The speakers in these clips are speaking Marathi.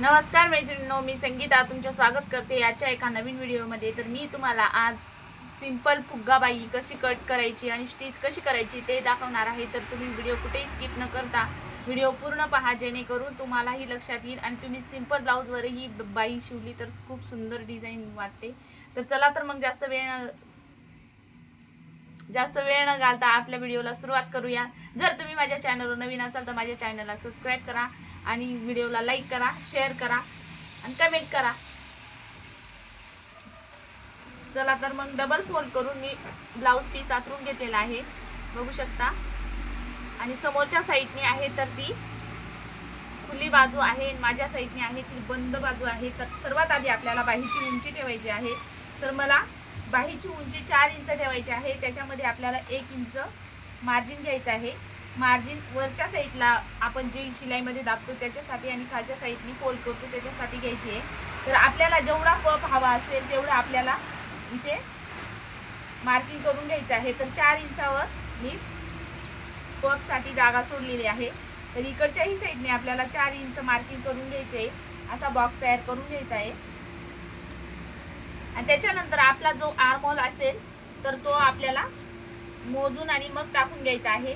नमस्कार मैत्रिणींनो मी संगीता तुमचं स्वागत करते याच्या एका नवीन व्हिडिओमध्ये. तर मी तुम्हाला आज सिंपल फुग्गाबाई कशी कट करायची आणि स्टिच कशी करायची ते दाखवणार आहे. तर तुम्ही व्हिडिओ कुठेही स्किप न करता व्हिडिओ पूर्ण पहा जेणेकरून तुम्हालाही लक्षात येईल आणि तुम्ही सिंपल ब्लाऊजवरही बाई शिवली तर खूप सुंदर डिझाईन वाटते. तर चला तर मग जास्त वेळ न जास्त वेळ न घालता आपल्या व्हिडिओला सुरुवात करूया. जर तुम्ही माझ्या चॅनलवर नवीन असाल तर माझ्या चॅनलला सबस्क्राईब करा. आणि व्हिडिओला लाईक करा शेअर करा आणि कमेंट करा. चला तर मग डबल फोल्ड करून मी ब्लाऊज पीस आतरून घेतलेला आहे. बघू शकता. आणि समोरच्या साईडने आहे तर ती खुली बाजू आहे आणि माझ्या साईडने आहे ती बंद बाजू आहे. तर सर्वात आधी आपल्याला बाहीची उंची ठेवायची आहे. तर मला बाहीची उंची चार इंच ठेवायची आहे. त्याच्यामध्ये आपल्याला एक इंच मार्जिन घ्यायचं आहे. मार्जिन वरच्या साईडला आपण जे शिलाईमध्ये दाबतो त्याच्यासाठी आणि खालच्या साईडनी फोल्ड करतो त्याच्यासाठी घ्यायची आहे. तर आपल्याला जेवढा पप हवा असेल तेवढा आपल्याला इथे मार्किंग करून घ्यायचं आहे. तर चार इंचावर मी पपसाठी जागा सोडलेली आहे. तर इकडच्याही साईडने आपल्याला चार इंच मार्किंग करून घ्यायचे आहे. असा बॉक्स तयार करून घ्यायचा आहे. आणि त्याच्यानंतर आपला जो आर्मॉल असेल तर तो आपल्याला मोजून आणि मग टाकून घ्यायचा आहे.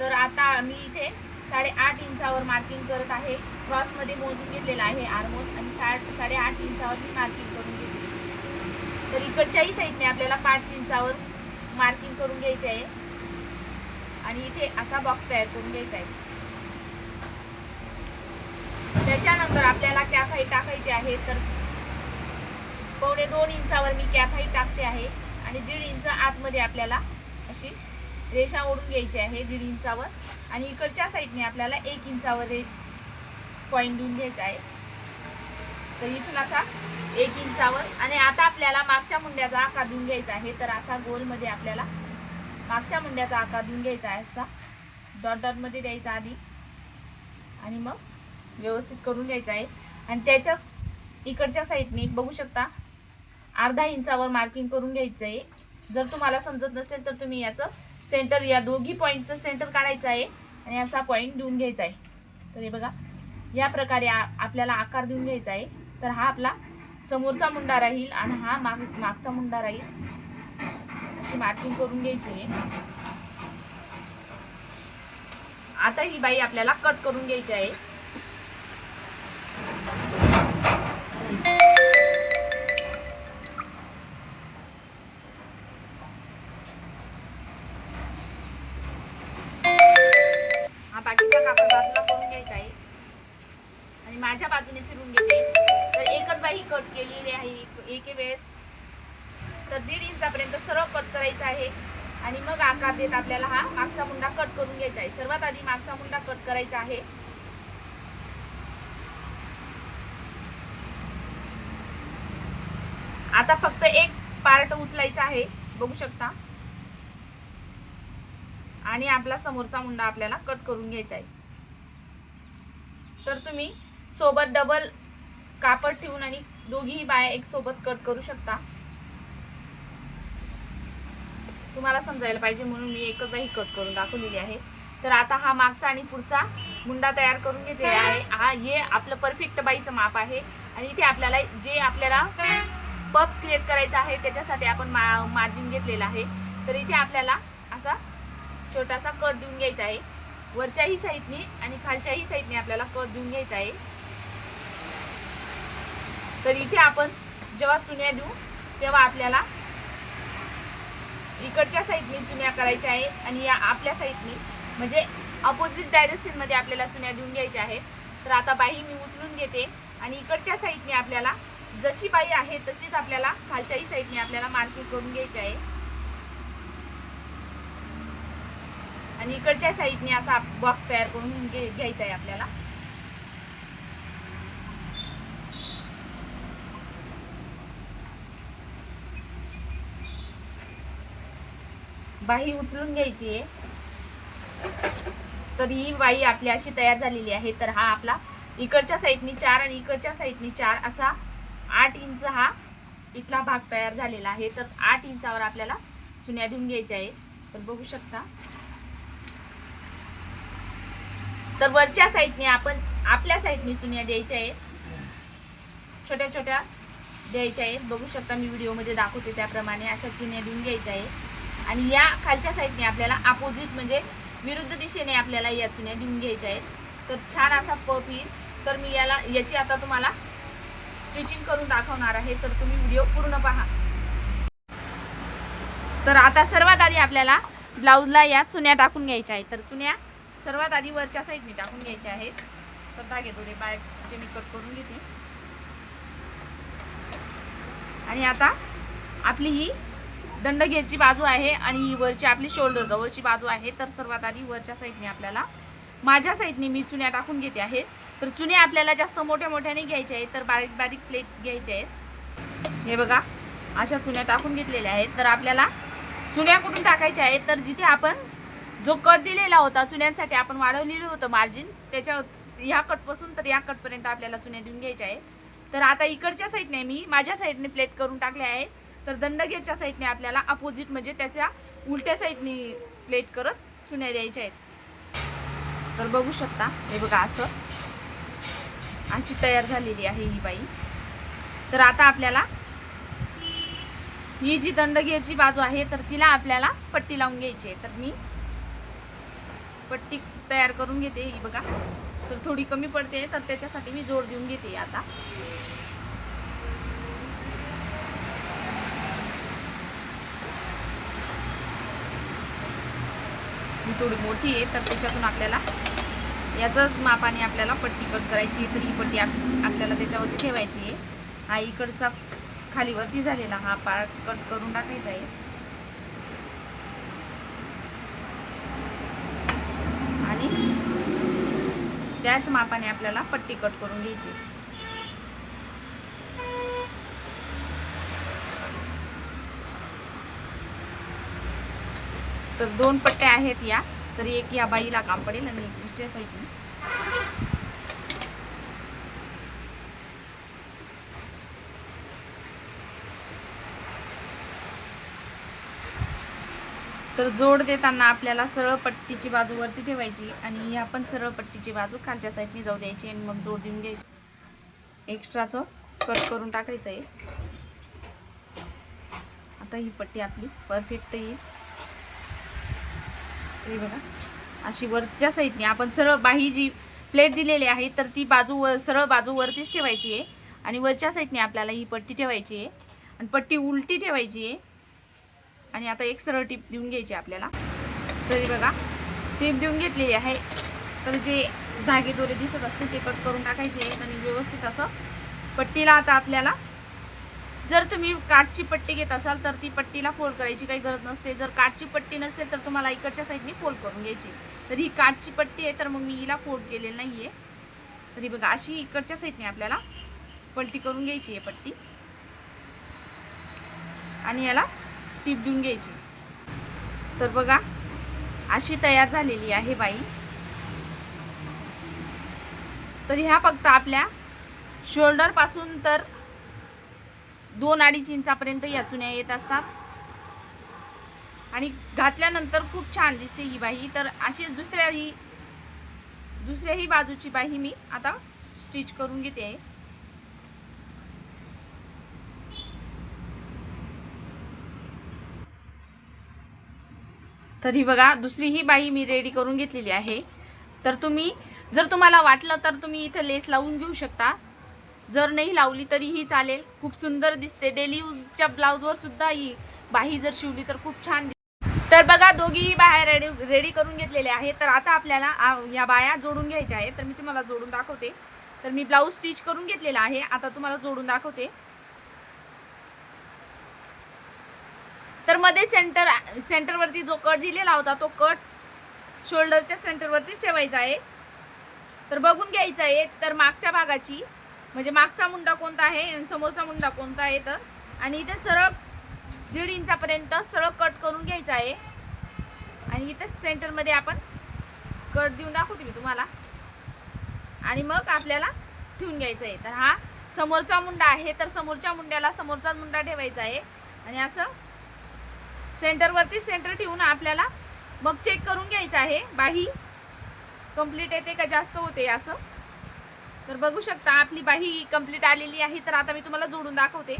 तर आता मी इथे साडेआठ इंचावर मार्किंग करत आहे. क्रॉसमध्ये मोजून घेतलेला आहे आर्महोल आणि साठ साडेआठ इंचावर मी मार्किंग करून घेतली. तर इकडच्याही साईडने आपल्याला पाच इंचावर मार्किंग करून घ्यायचे आहे. आणि इथे असा बॉक्स तयार करून घ्यायचा आहे. त्याच्यानंतर आपल्याला कॅफाई टाकायची आहे. तर पावणे दोन इंचावर मी कॅफाई टाकते आहे. आणि दीड इंच आतमध्ये आपल्याला अशी रेषा ओढून घ्यायची आहे दीड इंचावर. आणि इकडच्या साईडने आपल्याला एक इंचावर एक पॉईंट देऊन घ्यायचा आहे. तर इथून असा एक इंचावर. आणि आता आपल्याला मागच्या मुंड्याचा आकार देऊन घ्यायचा आहे. तर असा गोलमध्ये आपल्याला मागच्या मुंड्याचा आकार देऊन घ्यायचा आहे. असा डॉट डॉटमध्ये द्यायचा आधी. आणि मग व्यवस्थित करून घ्यायचा आहे. आणि त्याच्याच इकडच्या साईडने बघू शकता अर्धा इंचावर मार्किंग करून घ्यायचं आहे. जर तुम्हाला समजत नसेल तर तुम्ही याचं सेंटर या दोघी पॉईंटचं सेंटर काढायचं आहे. आणि असा पॉईंट देऊन घ्यायचा आहे. तर हे बघा या प्रकारे आपल्याला आकार देऊन घ्यायचा आहे. तर हा आपला समोरचा मुंडा राहील आणि हा माग मागचा मुंडा राहील. अशी मार्किंग करून घ्यायची आहे. आता ही बाई आपल्याला कट करून घ्यायची आहे. एक- एके वेळेस तर दीड इंचापर्यंत सरळ कट करायचा आहे. आणि मग आकार देत आपल्याला हा मागचा मुंडा कट करून घ्यायचा आहे. सर्वात आधी मागचा मुंडा कट करायचा आहे. आता फक्त एक पार्ट उचलायचा आहे. बघू शकता. आणि आपला समोरचा मुंडा आपल्याला कट करून घ्यायचा आहे. तर तुम्ही सोबत डबल कापड ठेवून आणि दोघीही बाया एक सोबत कट करू शकता. तुम्हाला समजायला पाहिजे म्हणून मी एकदाही कट करून दाखवलेली आहे. तर आता हा मागचा आणि पुढचा मुंडा तयार करून घेतलेला आहे. हा हे आपलं परफेक्ट बाईचं माप आहे. आणि इथे आपल्याला जे आपल्याला पप क्रिएट करायचा आहे त्याच्यासाठी आपण मा मार्जिन घेतलेलं आहे. तर इथे आपल्याला असा छोटासा कट देऊन घ्यायचा आहे. वरच्याही साईडने आणि खालच्याही साईडने आपल्याला कट देऊन घ्यायचा आहे. तर इथे आपण जेव्हा चुन्या देऊ तेव्हा आपल्याला इकडच्या साईडने चुन्या करायच्या आहेत आणि या आपल्या साईडने म्हणजे अपोजिट डायरेक्शनमध्ये आपल्याला चुन्या देऊन घ्यायच्या आहेत. तर आता बाई मी उचलून घेते आणि इकडच्या साईडने आपल्याला जशी बाई आहे तशीच आपल्याला खालच्याही साईडने आपल्याला मार्किंग करून घ्यायची आहे. आणि इकडच्या साईडने असा बॉक्स तयार करून घे घ्यायचा आहे आपल्याला. बाही उचलून घ्यायची आहे. तर ही बाई आपली अशी तयार झालेली आहे. तर हा आपला इकडच्या साईडनी चार आणि इकडच्या साईडनी चार असा आठ इंच हा इथला भाग तयार झालेला आहे. तर आठ इंचावर आपल्याला चुन्या देऊन घ्यायच्या आहे तर बघू शकता. तर वरच्या साईडने आपण आपल्या साईडने चुन्या द्यायच्या आहेत. छोट्या छोट्या द्यायच्या आहेत. बघू शकता मी व्हिडिओमध्ये दाखवते त्याप्रमाणे अशा चुन्या देऊन घ्यायच्या आहेत. आणि या खालच्या साईडने आपल्याला अपोजिट म्हणजे विरुद्ध दिशेने आपल्याला या चुन्या देऊन घ्यायच्या आहेत. तर छान असा पप येईल तर मी याला याची आता तुम्हाला स्टिचिंग करून दाखवणार आहे. तर तुम्ही व्हिडिओ पूर्ण पहा. तर आता सर्वात आधी आपल्याला ब्लाऊजला या चुन्या टाकून घ्यायच्या आहेत. तर चुन्या सर्वात आधी वरच्या साईडने टाकून घ्यायच्या आहेत. तर धागे दोरे बायचे मी कट करून घेते. आणि आता आपली ही दंडगेरची बाजू आहे आणि वरची आपली शोल्डर जवळची बाजू आहे. तर सर्वात आधी वरच्या साईडने आपल्याला माझ्या साईडने मी चुन्या टाकून घेते आहेत. तर चुन्या आपल्याला जास्त मोठ्या मोठ्याने घ्यायच्या आहेत तर बारीक बारीक प्लेट घ्यायचे आहेत. हे बघा अशा चुन्या टाकून घेतलेल्या आहेत. तर आपल्याला चुन्या कुठून टाकायच्या आहेत? तर जिथे आपण जो कट दिलेला होता चुन्यांसाठी आपण वाढवलेलं होतं मार्जिन त्याच्या ह्या कटपासून तर या कटपर्यंत आपल्याला चुन्या देऊन घ्यायच्या आहेत. तर आता इकडच्या साईडने मी माझ्या साईडने प्लेट करून टाकले आहेत. तर दंडगेरच्या साईडने आपल्याला अपोजिट म्हणजे त्याच्या उलट्या साईडने प्लेट करत चुन्या द्यायच्या आहेत. तर बघू शकता हे बघा असं. अशी तयार झालेली आहे ही बाई. तर आता आपल्याला ही जी दंडगेरची बाजू आहे तर तिला आपल्याला पट्टी लावून घ्यायची आहे. तर मी पट्टी तयार करून घेते ही बघा. तर थोडी कमी पडते तर त्याच्यासाठी मी जोड देऊन घेते आता. थोडी मोठी आहे तर त्याच्यातून आपल्याला याचंच मापाने आपल्याला पट्टी कट करायची आहे. तर ही पट्टी आप आपल्याला त्याच्यावरती ठेवायची आहे. हा इकडचा खालीवरती झालेला हा पार्ट कट करून टाकायचा आहे. आणि त्याच मापाने आपल्याला पट्टी कट करून घ्यायची तर दोन पट्ट्या आहेत या. तर एक या बाईला काम पडेल आणि एक दुसऱ्या साईडने. तर जोड देताना आपल्याला सरळ पट्टीची बाजू वरती ठेवायची आणि ह्या पण सरळ पट्टीची बाजू खालच्या साईडने जाऊ द्यायची आणि मग जोड देऊन घ्यायची. एक्स्ट्राचं कट करून टाकायचं आहे. आता ही पट्टी आपली परफेक्ट येईल हे बघा. अशी वरच्या साईडने आपण सरळ बाही जी प्लेट दिलेली आहे तर ती बाजू सरळ बाजू वरतीच ठेवायची आहे. आणि वरच्या साईडने आपल्याला ही पट्टी ठेवायची आहे. आणि पट्टी उलटी ठेवायची आहे. आणि आता एक सरळ टीप देऊन घ्यायची आपल्याला. तरी बघा टीप देऊन घेतलेली आहे. तर जे धागे दोरे दिसत असते ते कट करून टाकायचे आहेत आणि व्यवस्थित असं पट्टीला आता आपल्याला जर तुम्ही काठची पट्टी घेत असाल तर ती पट्टीला फोल्ड करायची काही गरज नसते. जर काठची पट्टी नसेल तर तुम्हाला इकडच्या साईडने फोल्ड करून घ्यायची. तर ही काठची पट्टी आहे तर मग मी हिला फोल्ड केलेली नाही आहे तरी बघा अशी इकडच्या साईडने आपल्याला पलटी करून घ्यायची आहे पट्टी. आणि याला टीप देऊन घ्यायची. तर बघा अशी तयार झालेली आहे बाई. तर ह्या फक्त आपल्या शोल्डरपासून तर दोन अडीच इंचापर्यंत या चुन्या येत असतात. आणि घातल्यानंतर खूप छान दिसते ही बाही तर अशीच दुसऱ्या ही दुसऱ्याही बाजूची बाही मी आता स्टिच करून घेते आहे. तर ही बघा दुसरी ही बाई मी रेडी करून घेतलेली आहे. तर तुम्ही जर तुम्हाला वाटलं तर तुम्ही इथं लेस लावून घेऊ शकता. जर नाही लावली तरीही चालेल. खूप सुंदर दिसते. डेली यूजच्या ब्लाऊजवर सुद्धा ही बाही जर शिवली तर खूप छान दिसते तर बघा दोघीही बाया रेडी रेडी करून घेतलेल्या आहेत. तर आता आपल्याला या बाया जोडून घ्यायच्या आहेत. तर मी तुम्हाला जोडून दाखवते. तर मी ब्लाऊज स्टिच करून घेतलेला आहे. आता तुम्हाला जोडून दाखवते. तर मध्ये सेंटर सेंटरवरती जो कट दिलेला होता तो कट शोल्डरच्या सेंटरवरतीच ठेवायचा आहे. तर बघून घ्यायचं आहे. तर मागच्या भागाची म्हणजे मागचा मुंडा कोणता आहे आणि समोरचा मुंडा कोणता आहे तर? आणि इथे सरळ दीड इंचापर्यंत सरळ कट करून घ्यायचा आहे. आणि इथे सेंटरमध्ये आपण कट देऊन दाखवते मी तुम्हाला. आणि मग आपल्याला ठेवून घ्यायचं आहे. तर हा समोरचा मुंडा आहे तर समोरच्या मुंड्याला समोरचाच मुंडा ठेवायचा आहे. आणि असं सेंटरवरती सेंटर ठेवून आपल्याला मग चेक करून घ्यायचं आहे. बाही कंप्लीट येते का? जास्त होते असं. तर बघू शकता आपली बाही कंप्लीट आलेली आहे तर आता मी तुम्हाला जोडून दाखवते.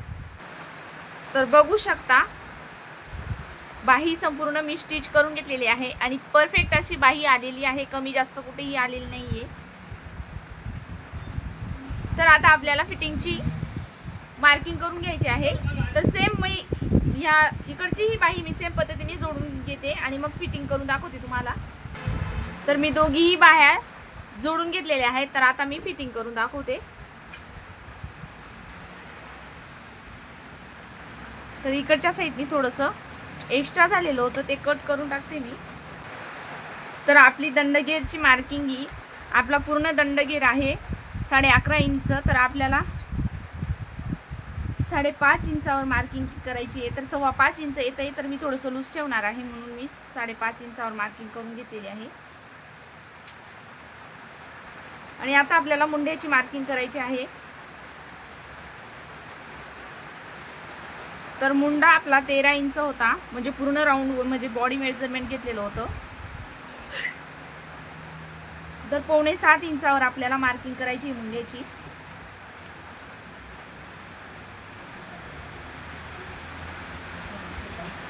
तर बघू शकता बाही संपूर्ण मी स्टिच करून घेतलेली आहे आणि परफेक्ट अशी बाही आलेली आहे कमी जास्त कुठेही आलेली नाहीये. तर आता आपल्याला फिटिंगची मार्किंग करून घ्यायची आहे. तर सेम मी ह्या इकडची ही बाही मी सेम पद्धतीने जोडून घेते आणि मग फिटिंग करून दाखवते तुम्हाला. तर मी दोघीही बाह्या जोडून घेतलेले आहेत. तर आता मी फिटिंग करून दाखवते. तर इकडच्या साईडनी थोडंसं एक्स्ट्रा झालेलं होतं. ते कट करून टाकते मी. तर आपली दंडगेरची मार्किंग ही आपला पूर्ण दंडगेर आहे साडे अकरा इंच. तर आपल्याला साडेपाच इंचावर मार्किंग करायची आहे. तर सव्वा पाच इंच येत आहे तर मी थोडंसं लूज ठेवणार आहे म्हणून मी साडेपाच इंचावर मार्किंग करून घेतलेली आहे. आणि आता आपल्याला मुंड्याची मार्किंग करायची आहे. तर मुंडा आपला तेरा इंच होता. म्हणजे पूर्ण राऊंड म्हणजे बॉडी मेजरमेंट घेतलेलं होतं. तर पावणे सात इंचावर आपल्याला मार्किंग करायची मुंड्याची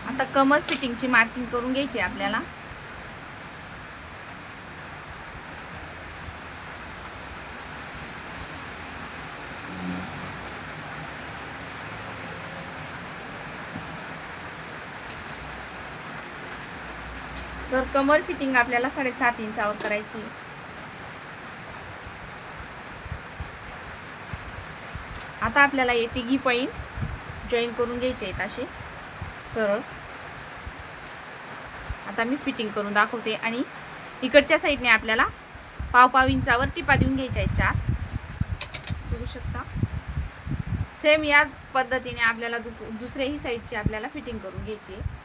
आता कमर फिटिंगची मार्किंग करून घ्यायची आपल्याला तर कमर फिटिंग आपल्याला साडेसात इंचावर करायची. आहे. आता आपल्याला हे तिघी पॉईंट जॉईन करून घ्यायचे आहेत असे. सरळ. आता मी फिटिंग करून दाखवते आणि इकडच्या साईडने आपल्याला पाव पाव इंचावर टिपा देऊन घ्यायच्या आहेत चार. बघू शकता. सेम याच पद्धतीने आपल्याला दु दुसऱ्याही साईडची आपल्याला फिटिंग करून घ्यायची. आहे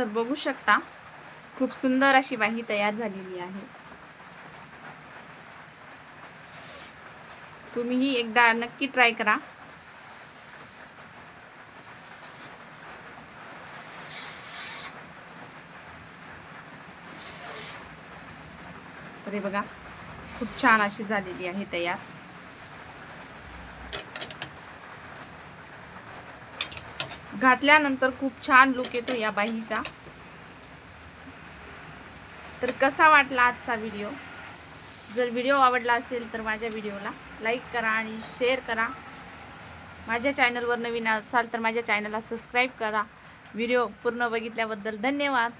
तर बघू शकता खूप सुंदर अशी बाही तयार झालेली आहे. तुम्हीही एकदा नक्की ट्राय करा. तर बघा खूप छान अशी झालेली आहे तयार. घातल्यानंतर खूप छान लुक येतो या बाहीचा तर कसा वाटला आजचा व्हिडिओ जर व्हिडिओ आवडला असेल तर माझ्या व्हिडिओला लाईक करा आणि शेअर करा. माझ्या चॅनलवर नवीन असाल तर माझ्या चॅनलला सबस्क्राईब करा. व्हिडिओ पूर्ण बघितल्याबद्दल धन्यवाद.